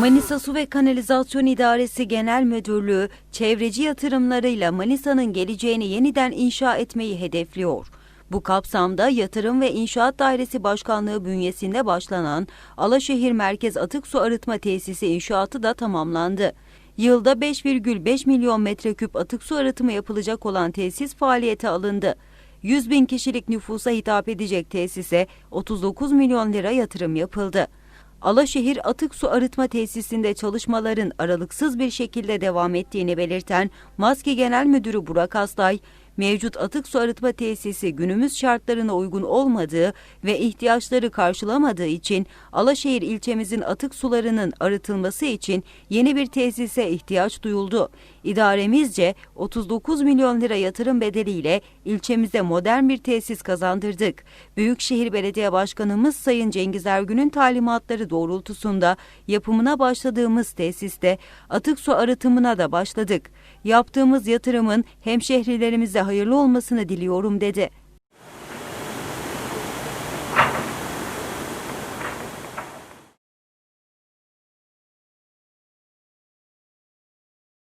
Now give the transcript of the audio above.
Manisa Su ve Kanalizasyon İdaresi Genel Müdürlüğü, çevreci yatırımlarıyla Manisa'nın geleceğini yeniden inşa etmeyi hedefliyor. Bu kapsamda Yatırım ve İnşaat Dairesi Başkanlığı bünyesinde başlanan Alaşehir Merkez Atık Su Arıtma Tesisi inşaatı da tamamlandı. Yılda 5,5 milyon metreküp atık su arıtımı yapılacak olan tesis faaliyete alındı. 100 bin kişilik nüfusa hitap edecek tesise 39 milyon lira yatırım yapıldı. Alaşehir Atık Su Arıtma Tesisinde çalışmaların aralıksız bir şekilde devam ettiğini belirten Maske Genel Müdürü Burak Aslay, mevcut atık su arıtma tesisi günümüz şartlarına uygun olmadığı ve ihtiyaçları karşılamadığı için Alaşehir ilçemizin atık sularının arıtılması için yeni bir tesise ihtiyaç duyuldu. İdaremizce 39 milyon lira yatırım bedeliyle ilçemize modern bir tesis kazandırdık. Büyükşehir Belediye Başkanımız Sayın Cengiz Ergün'ün talimatları doğrultusunda yapımına başladığımız tesiste atık su arıtımına da başladık. Yaptığımız yatırımın hemşehrilerimize hayırlı olmasını diliyorum dedi.